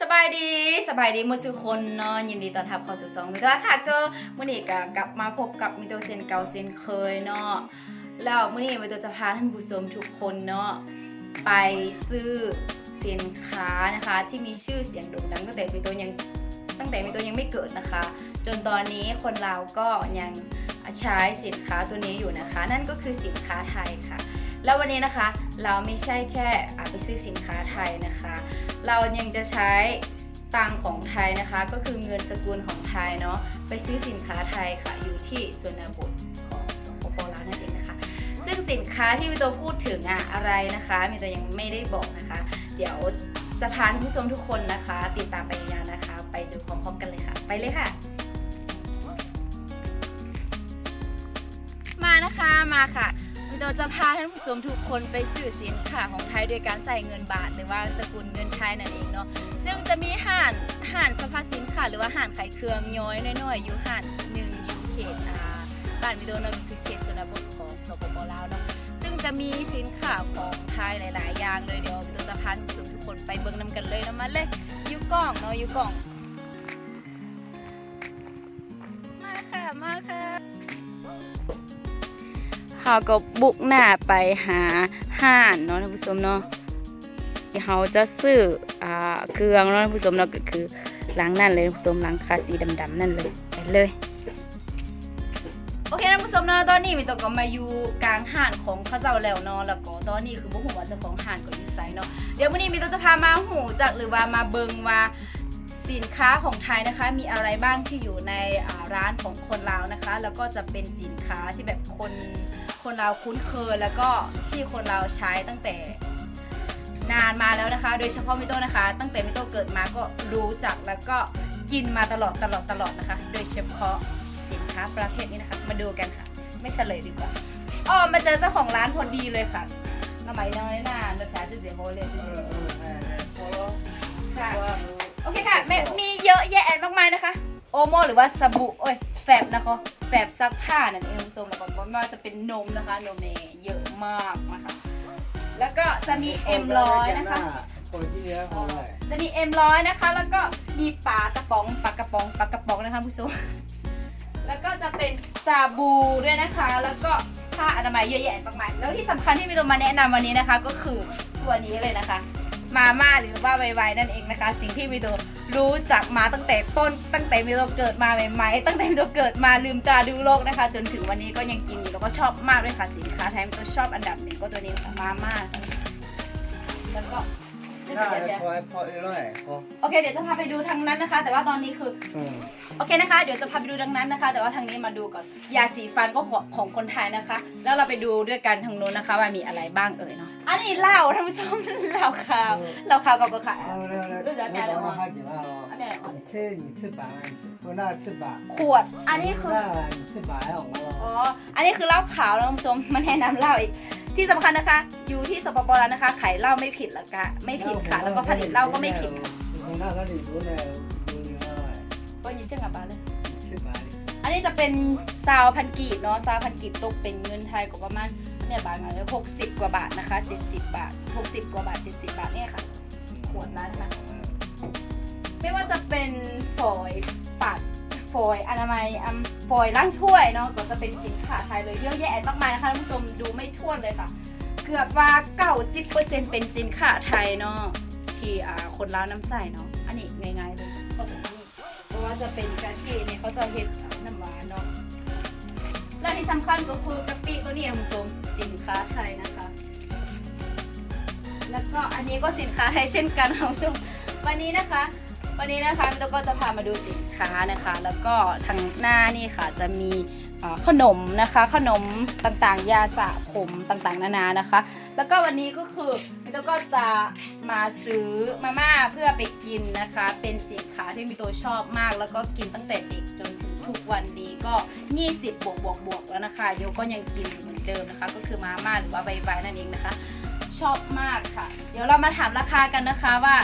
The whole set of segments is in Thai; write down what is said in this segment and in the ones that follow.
สบายดีสบายดีหมดทุคนเนาะยินดีต้อนรับเข้าสู่สองมิตรค่ะก็มื้อนี้ก็กลับมาพบกับมิโตเซนเก่าเซนเคยเนาะแล้วมื้อนี้มิโตจะพาท่านผู้ชมทุกคนเนาะไปซื้อสินค้านะคะที่มีชื่อเสียงโด่งดังตั้งแต่มิโตยังตั้งแต่มิโตยังไม่เกิดนะคะ จนตอนนี้คนเราก็ยังใช้สินค้าตัวนี้อยู่นะคะ นั่นก็คือสินค้าไทยค่ะ แล้ววันนี้นะคะเราไม่ใช่แค่ไปซื้อสินค้าไทยนะคะ เรายังจะใช้ตังของไทยนะคะ ก็คือเงินสกุลของไทยเนาะไปซื้อสินค้าไทยค่ะอยู่ที่ส่วนบทของสปปลาวนั่นเองนะคะ ซึ่งสินค้าที่มิโตพูดถึงอะอะไรนะคะมิโตยังไม่ได้บอกนะคะ เดี๋ยวจะพาท่านผู้ชมทุกคนนะคะ ติดตามไปยาวนะคะ ไปดูพร้อมๆกันเลยค่ะ ไปเลยค่ะ มานะคะมาค่ะ เราจะพาท่านผู้ชมทุกคนไปซื้อสินค้าของไทยโดยการใส่เงินบาทหรือว่าสกุลเงินไทยนั่นเองเนาะซึ่งจะมีห่านห่านสภาพสินค้าหรือว่าห่านขายเครื่องย้อยน้อยๆอยู่ห่านหนึ่งอยู่เขตอ่าบ้านมิโดนก็คือเขตชนบทของสปปลาวเนาะซึ่งจะมีสินค้าของไทยหลาย ๆ อย่างเลยเดี๋ยวเราจะพาท่านผู้ชมทุกคนไปเบิ่งนำกันเลยนะมาเลยอยูกล้องเนาะอยูกล้อง เขาก็บุกหน้าไปหาห้านเนาะท่านผู้ชมเนาะเขาจะซื้ออ่าเครื่องเนาะท่านผู้ชมเนาะก็คือหลังนั่นเลยท่านผู้ชมหลังคาสีดำๆนั่นเลยไปเลยโอเคท่านผู้ชมเนาะตอนนี้มีตัวก็มาอยู่กลางห้านของเขาเจ้าแล้วเนาะแล้วก็ตอนนี้คือบุหัวเจ้าของห้านก็อยู่ไซเนาะเดี๋ยววันนี้มีตัวจะพามาหูจักหรือว่ามาเบิงว่า สินค้าของไทยนะคะ มีอะไรบ้างที่อยู่ในอ่าร้านของคนลาวนะคะ แล้วก็จะเป็นสินค้าที่แบบคนคนลาวคุ้นเคยแล้วก็ที่คนลาวใช้ตั้งแต่นานมาแล้วนะคะ โดยเฉพาะมิโต้นะคะ ตั้งแต่มิโต้เกิดมาก็รู้จักแล้วก็กินมาตลอดตลอดตลอดนะคะ โดยเฉพาะสินค้าประเภทนี้นะคะ มาดูกันค่ะ ไม่เฉลยดีกว่าอ๋อมาเจอเจ้าของร้านพอดีเลยค่ะมาใบน้อยหน้ารสชาติจะเสียโฮเลยเออเออแม่แม่พอแล้วค่ะว่า โอเคค่ะแม่มีเยอะแยะมากมายนะคะ โอโมหรือว่าสบู่โอ้ยแฟบนะคะแฟบซักผ้านั่นเองคุณผู้ชมแล้วก็ไม่ว่าจะเป็นนมนะคะ นมเนี่ยเยอะมากนะคะ แล้วก็จะมี M ร้อยนะคะ คนที่เนี้ยคนไหนจะมี M ร้อยนะคะ แล้วก็มีปลากระป๋องปลากระป๋องปลากระป๋องนะคะผู้ชมแล้วก็จะเป็นสบู่ด้วยนะคะ แล้วก็ผ้าอนามัยเยอะแยะมากมายแล้วที่สำคัญที่มีตัวมาแนะนำวันนี้นะคะ ก็คือตัวนี้เลยนะคะ มาม่าหรือว่าไวๆนั่นเองนะคะ สิ่งที่มิโดรู้จักมาตั้งแต่ต้น ตั้งแต่มิโดเกิดมาใหม่ๆตั้งแต่มิโดเกิดมาลืมตาดูโลกนะคะ จนถึงวันนี้ก็ยังกินอยู่แล้วก็ชอบมากเลยค่ะสินค้าไทยมิโดชอบอันดับหนึ่งก็ตัวนี้ค่ะมาม่าแล้วก็ พอพอเออหน่อยโอเคเดี๋ยวจะพาไปดูทางนั้นนะคะ แต่ว่าตอนนี้คือโอเคนะคะ เดี๋ยวจะพาไปดูทางนั้นนะคะ แต่ว่าทางนี้มาดูก่อนยาสีฟันก็ของคนไทยนะคะ แล้วเราไปดูด้วยกันทางนู้นนะคะ ว่ามีอะไรบ้างเอ่ยเนาะอันนี้เหล้าท่านผู้ชมเหล้าขาวเหล้าขาวกับกระขาวเอาเร็วเร็วเรามห้าสิบห้าอันนึ่อช่นสิบบาทคนหน้าสิบบาขวด อันนี้คืออ๋อ อันนี้คือเหล้าขาวนะคุณผู้ชมมันแนะนำเหล้าอีกที่สำคัญนะคะ อยู่ที่สปปลาวนะคะขายเหล้าไม่ผิดละกะไม่ผิดค่ะ แล้วก็ผลิตเหล้าก็ไม่ผิดค่ะคนน่าก็ดีรู้เนี่ยดูเนื้อหน่อยก็ยินเสียงกับบานเลย吃饱อันนี้จะเป็นซาวพันกีบเนาะซาวพันกีบตกเป็นเงินไทยก็ประมาณเนี่ยบาทมาเลยหกสิบกว่าบาทนะคะเจ็ดสิบบาทหกสิบกว่าบาทเจ็ดสิบบาทเนี่ยค่ะขวดละนะคะไม่ว่าจะเป็นฝอย ปัดฝอยอนามัยอัมฝอยล้างถ้วยเนาะก็จะเป็นสินค้าไทยเลยเยอะแยะมากมายนะคะท่านผู้ชมดูไม่ทั่วนเลยค่ะ เกือบว่าเก้าสิบเปอร์เซ็นเป็นสินค้าไทยเนาะที่อ่าคนลาวน้ำใส่เนาะอันนี้ง่ายๆเลยก็แบบนี้เพราะว่าจะเป็นกะทิเนี่ยเขาจะเฮ็ดน้ำหวานเนาะและที่สำคัญก็คือกะปิตัวนี้ท่านผู้ชมสินค้าไทยนะคะ แล้วก็อันนี้ก็สินค้าไทยเช่นกันค่ะคุณผู้ชมวันนี้นะคะ วันนี้นะคะมิโตก็จะพามาดูสินค้านะคะ แล้วก็ทางหน้านี่ค่ะจะมีขนมนะคะ ขนมต่างๆ ยาสระผมต่างๆ นานานะคะ แล้วก็วันนี้ก็คือมิโตก็จะมาซื้อมาม่าเพื่อไปกินนะคะ เป็นสินค้าที่มิโตชอบมาก แล้วก็กินตั้งแต่เด็กจนถึงทุกวันนี้ก็ 20 บวกบวกบวกแล้วนะคะโยก็ยังกินเหมือนเดิมนะคะ ก็คือมาม่าหรือว่าใบใบนั่นเองนะคะ ชอบมากค่ะ เดี๋ยวเรามาถามราคากันนะคะว่า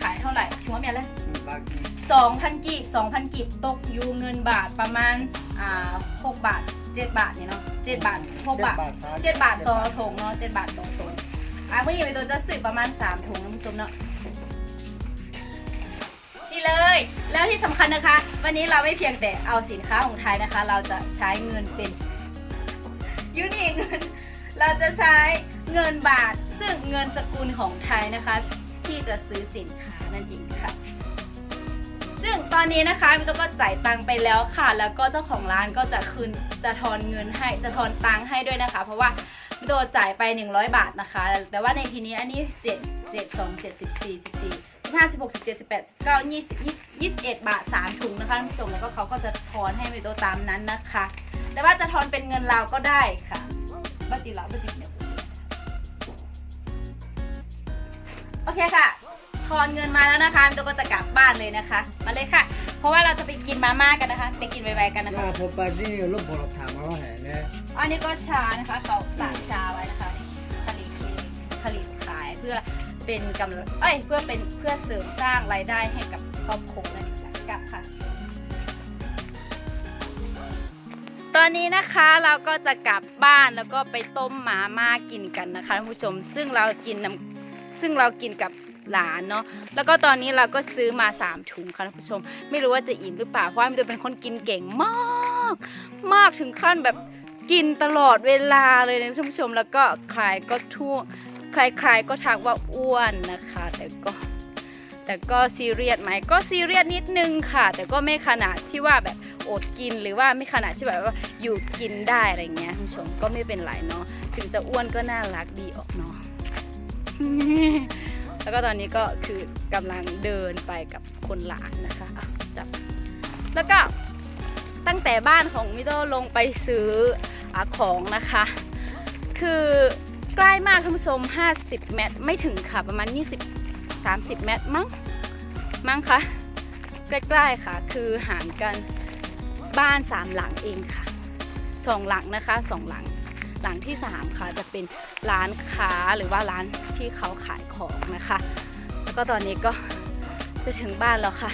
ขายเท่าไหร่ชัวร์เมียเลยบางที2,000กีบ2,000กีบตกอยู่เงินบาทประมาณอ่า6บาท7บาทเนี่ยเนาะ7บาท6บาท7บาทต่อถุงเนาะ7บาทต่อถุงอะเมื่อกี้ไปตัวจะสืบประมาณ3ถุงนะคุณผู้ชมเนาะแล้วที่สำคัญนะคะ วันนี้เราไม่เพียงแต่เอาสินค้าของไทยนะคะ เราจะใช้เงินเป็นยูนิคเงิน เราจะใช้เงินบาทซึ่งเงินสกุลของไทยนะคะ ที่จะซื้อสินค้านั่นเองค่ะซึ่งตอนนี้นะคะมิโตะก็จ่ายตังไปแล้วค่ะ แล้วก็เจ้าของร้านก็จะคืนจะทอนเงินให้จะทอนตังให้ด้วยนะคะ เพราะว่ามิโตะจ่ายไป 100 บาทนะคะ แต่ว่าในทีนี้อันนี้ 7 7 2 7 14 14 15 16 17 18 19 20 20 21 บาท 3 ถุงนะคะท่านผู้ชมแล้วก็เขาก็จะทอนให้มิโตะตามนั้นนะคะ แต่ว่าจะทอนเป็นเงินลาวก็ได้ค่ะบ้าจีลาบ้าจีเนี่ย โอเคค่ะทอนเงินมาแล้วนะคะตัวก็จะกลับบ้านเลยนะคะ มาเลยค่ะ เพราะว่าเราจะไปกินมาม่ากันนะคะ ไปกินไวๆกันนะคะ ผมไปที่รถบรถถามมาว่าแห่นะอันนี้ก็ชานะคะเขาตากชาไว้นะคะผลิตผลิตขายเพื่อเป็นกำลังเอ้ยเพื่อเป็นเพื่อเสริมสร้างรายได้ให้กับครอบครัวนั่นเองกลับค่ะ ตอนนี้นะคะเราก็จะกลับบ้านแล้วก็ไปต้มหมาม่ากินกันนะคะท่านผู้ชม ซึ่งเรากินน้ำ ซึ่งเรากินกับหลานเนาะแล้วก็ตอนนี้เราก็ซื้อมา 3 ถุงค่ะท่านผู้ชม ไม่รู้ว่าจะอิ่มหรือเปล่าเพราะว่ามิตัวเป็นคนกินเก่งมาก มากถึงขั้นแบบกินตลอดเวลาเลยนะท่านผู้ชมแล้วก็ใครก็ทั่วใครๆก็ทักว่าอ้วนนะคะ แต่ก็แต่ก็ซีเรียสไหมก็ซีเรียสนิดนึงค่ะ แต่ก็ไม่ขนาดที่ว่าแบบอดกินหรือว่าไม่ขนาดที่แบบว่าหยุดกินได้อะไรเงี้ยท่านผู้ชมก็ไม่เป็นไรเนาะถึงจะอ้วนก็น่ารักดีออกเนาะ แล้วก็ตอนนี้ก็คือกำลังเดินไปกับคนหลานนะคะจับแล้วก็ตั้งแต่บ้านของมิโตลงไปซื้ออของนะคะ คือใกล้มากท่านผู้ชม 50 เมตร ไม่ถึงค่ะ ประมาณ 20 30 เมตรมั้ง มั้งคะ ใกล้ๆค่ะ คือห่างกันบ้านสามหลังเองค่ะสองหลังนะคะสองหลัง หลังที่สามค่ะจะเป็นร้านค้าหรือว่าร้านที่เขาขายของนะคะ แล้วก็ตอนนี้ก็จะถึงบ้านแล้วค่ะ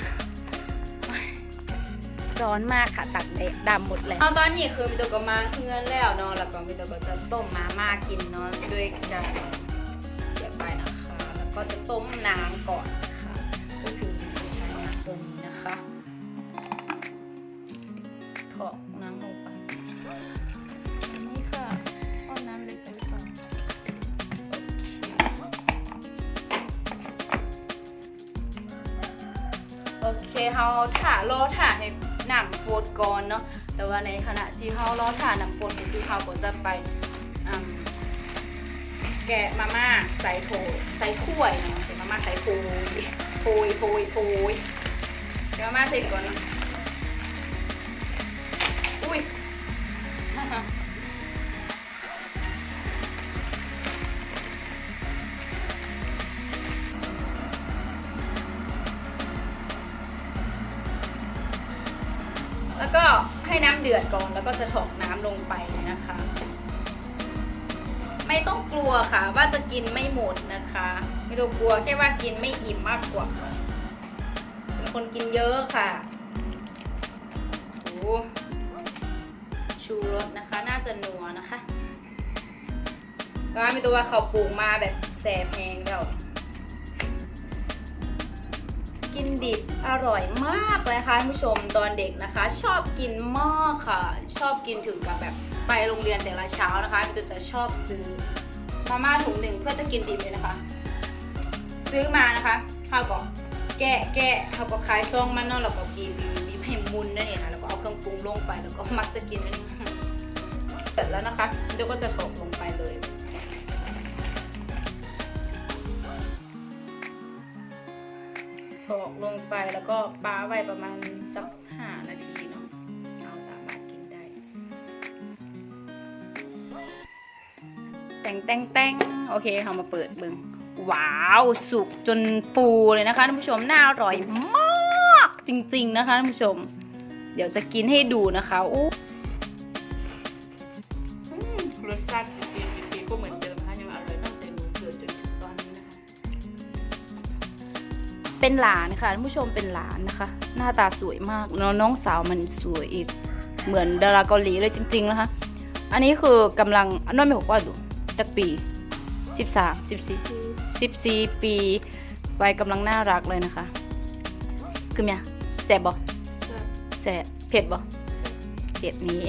ร้อนมากค่ะตักแดดดำหมดแล้วตอนนี้คือมิโตะก็มาเพื่อนแล้วเนาะแล้วก็มิโตะก็จะต้มมาม่ากินเนาะด้วยกันเดี๋ยวไปนะคะ แล้วก็จะต้มน้ำก่อนนะคะก็คือมิโตะใช้น้ำตัว โอเคเฮาถ่ารอถ่าให้น้ำโฟดก่อนเนาะ แต่ว่าในขณะที่เฮารอถ่าน้ำโฟดก็คือเฮาก็จะไปแกะมาม่าใส่โถใส่ถ้วยเนาะใส่มาม่าใส่โถโถยโถยโถยเดี๋ยวมาม่าใส่ก่อนเนาะ เดือดก่อนแล้วก็จะถอกน้ำลงไปนะคะ ไม่ต้องกลัวค่ะ ว่าจะกินไม่หมดนะคะ ไม่ต้องกลัวแค่ว่ากินไม่อิ่มมากกว่าเป็นคนกินเยอะค่ะโอ้ชูรสนะคะ น่าจะนัวนะคะก็มีตัวว่าเขาปรุงมาแบบแสบแพงแล้ว กินดิบอร่อยมากเลยค่ะท่านผู้ชมตอนเด็กนะคะ ชอบกินมากค่ะ ชอบกินถึงกับแบบไปโรงเรียนแต่ละเช้านะคะพี่ตัวจะชอบซื้อมาม่าถุงหนึ่งเพื่อจะกินดิบเลยนะคะ ซื้อมานะคะเขาก็แกะแกะเขาก็คลายซองมันเนาะแล้วก็กินดิบให้มุนนั่นเองค่ะแล้วก็เอาเครื่องปรุงลงไปแล้วก็มักจะกินอันนี้เสร็จแล้วนะคะเดี๋ยวก็จะถกลงไปเลย ถอกลงไปแล้วก็ป้าไว้ประมาณจักห้านาทีเนาะเราสามารถกินได้ แต่งแต่งแต่งโอเคเรามาเปิดเบิงว้าวสุกจนฟูเลยนะคะท่านผู้ชมน่าอร่อยมากจริง ๆนะคะท่านผู้ชม เดี๋ยวจะกินให้ดูนะคะอู้รสชาติ เป็นหลานค่ะท่านผู้ชมเป็นหลานนะคะ หน้าตาสวยมากน้องสาวมันสวยอีก เหมือนดาราเกาหลีเลยจริง ๆ นะคะ อันนี้คือกำลังนนั้นไม่บอกว่าดูจักปีสิบสามสิบสี่สิบสี่ปีวัยกำลังน่ารักเลยนะคะ คือเนี่ยแซ่บบ่แซ่บเผ็ดบ่เผ็ดนี้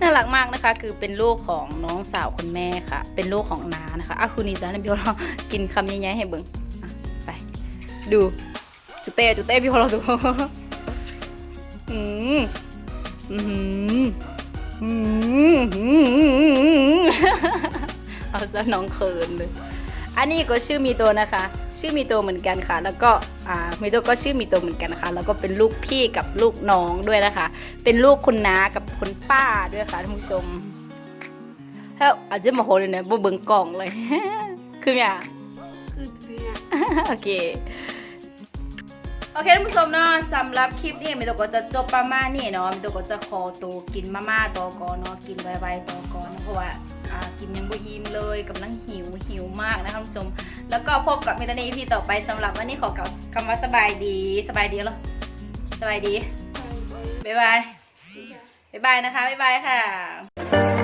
น่ารักมากนะคะ คือเป็นลูกของน้องสาวคุณแม่ค่ะ เป็นลูกของน้านะคะอะคุณนี่จ้าพี่พอเรากินคำใหญ่ให้เบิ่งอะไป ดูจุเต้จุเต้พี่พอเราดูอืมอืมอืมอืมเอาซะน้องเขินเลย อันนี้ก็ชื่อมีโตนะคะ ชื่อมีโตเหมือนกันค่ะ แล้วก็อ่ามีโตก็ชื่อมีโตเหมือนกันนะคะแล้วก็เป็นลูกพี่กับลูกน้องด้วยนะคะ เป็นลูกคุณน้ากับคุณป้าด้วยค่ะท่านผู้ชมแล้วอาจจะมาโหเลยนะบ่เบิ่งกล่องเลย คือเนี่ยโอเค โอเคท่านผู้ชมเนาะสำหรับคลิปนี้มิโตะก็จะจบประมาณนี้เนาะมิโตะก็จะขอตัวกินมาม่าต่อก่อนเนาะกินไวๆต่อก่อนเนาะเพราะว่ากินยังบ่อิ่มเลยกำลังหิวหิวมากนะคะท่านผู้ชม แล้วก็พบกับมิตานีพีต่อไปสำหรับวันนี้ขอกล่าวคำว่าสบายดีสบายดีหรอสบายดีบ๊ายบายบ๊ายบายนะคะบ๊ายบายค่ะ